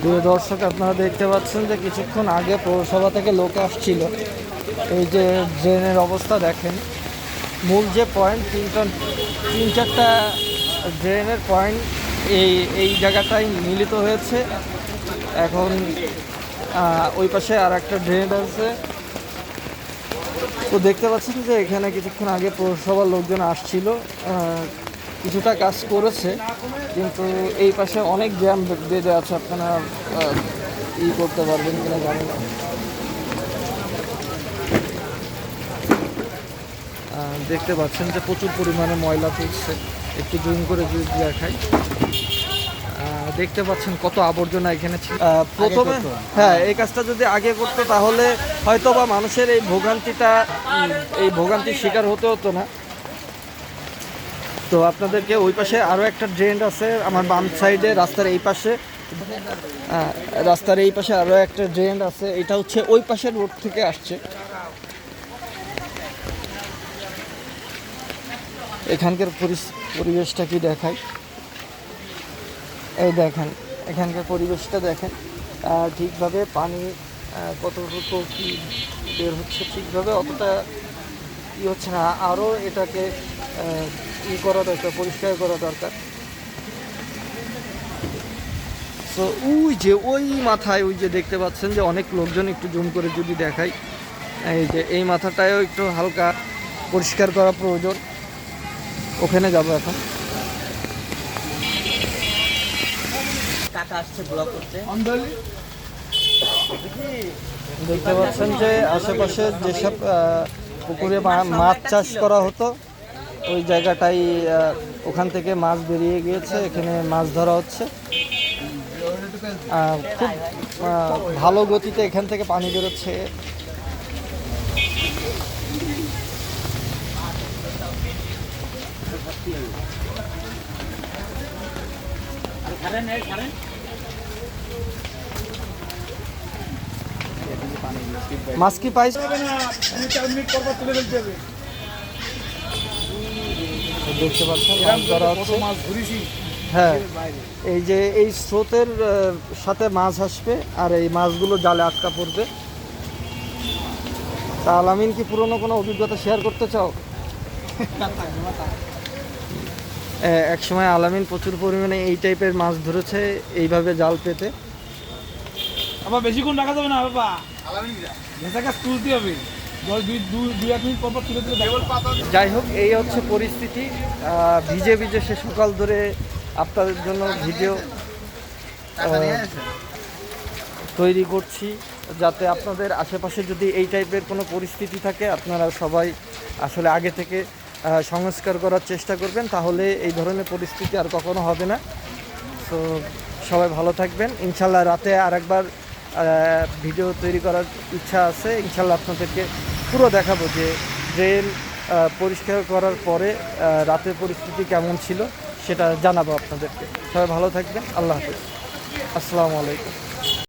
প্রিয় দর্শক, আপনারা দেখতে পাচ্ছেন যে কিছুক্ষণ আগে পৌরসভা থেকে লোক আসছিল। এই যে ড্রেনের অবস্থা দেখেন। মূল যে পয়েন্ট তিনটা তিন চারটা ড্রেনের পয়েন্ট এই এই জায়গাটায় মিলিত হয়েছে। এখন ওই পাশে আর একটা ড্রেন আছে। তো দেখতে পাচ্ছেন যে এখানে কিছুক্ষণ আগে পৌরসভার লোকজন আসছিল। কিছুটা কাজ করেছে কিন্তু এই পাশে অনেক জ্যাম বেঁধে আছে আপনারা ই করতে পারবেন কিনা জানি না। দেখতে পাচ্ছেন যে প্রচুর পরিমাণে ময়লা তুলছে। একটু জুম করে যদি দেখাই। দেখতে পাচ্ছেন কত আবর্জনা এখানে ছিল। প্রথমে হ্যাঁ এই কাজটা যদি আগে করতো তাহলে হয়তো বা মানুষের এই ভোগান্তিটা এই ভোগান্তির শিকার হতে হতো না। তো আপনাদেরকে ওই পাশে আরও একটা ড্রেন আছে, আমার বাম সাইডে রাস্তার এই পাশে। রাস্তার এই পাশে আরও একটা ড্রেন আছে, এটা হচ্ছে ওই পাশের রোড থেকে আসছে। এখানকার পরিবেশটা কি দেখায়? এই দেখেন, এখানকার পরিবেশটা দেখেন। ঠিকভাবে পানি কতটুকু কি বের হচ্ছে ঠিকভাবে অতটা ই হচ্ছে না। আরও এটাকে ই করা দরকার পরিষ্কার করা দরকার। তো ওই যে ওই মাথায় ওই যে দেখতে পাচ্ছেন যে অনেক লোকজন একটু জুম করে যদি দেখাই এই যে এই মাথাটায়ও একটু হালকা পরিষ্কার করা প্রয়োজন। ওখানে যাব এখন। দেখতে পাচ্ছেন যে আশেপাশে যেসব পুকুরে মাছ চাষ করা হতো ওই জায়গাটাই ওখান থেকে মাছ বেরিয়ে গিয়েছে, এখানে মাছ ধরা হচ্ছে। খুব ভালো গতিতে এখান থেকে পানি বেরোচ্ছে। মাছ কি দেখতে পাচ্ছেন মাছ ধরা হচ্ছে হ্যাঁ এই যে এই স্রোতের সাথে মাছ আসবে আর এই মাছগুলো জালে আটকা পড়বে। তা আলামিন কি পুরনো কোনো অভিজ্ঞতা শেয়ার করতে চাও? এক সময় আলামিন প্রচুর পরিমাণে এই টাইপের মাছ ধরেছে এইভাবে জাল পেতে। আবার বেশিক্ষণ রাখা যাবে না বাবা। গাছ তুলতে হবে। যাই হোক এই হচ্ছে পরিস্থিতি। ভিজে ভিজে সে সকাল ধরে আপনাদের জন্য ভিডিও তৈরি করছি যাতে আপনাদের আশেপাশে যদি এই টাইপের কোনো পরিস্থিতি থাকে আপনারা সবাই আসলে আগে থেকে সংস্কার করার চেষ্টা করবেন তাহলে এই ধরনের পরিস্থিতি আর কখনো হবে না। তো সবাই ভালো থাকবেন। ইনশাল্লাহ রাতে আরেকবার আহ, ভিডিও তৈরি করার ইচ্ছা আছে। ইনশাল্লাহ আপনাদেরকে পুরো দেখাবো যে ড্রেন পরিষ্কার করার পরে রাতের পরিস্থিতি কেমন ছিল সেটা জানাব আপনাদেরকে। সবাই ভালো থাকবেন। আল্লাহ হাফিজ। আসসালামু আলাইকুম।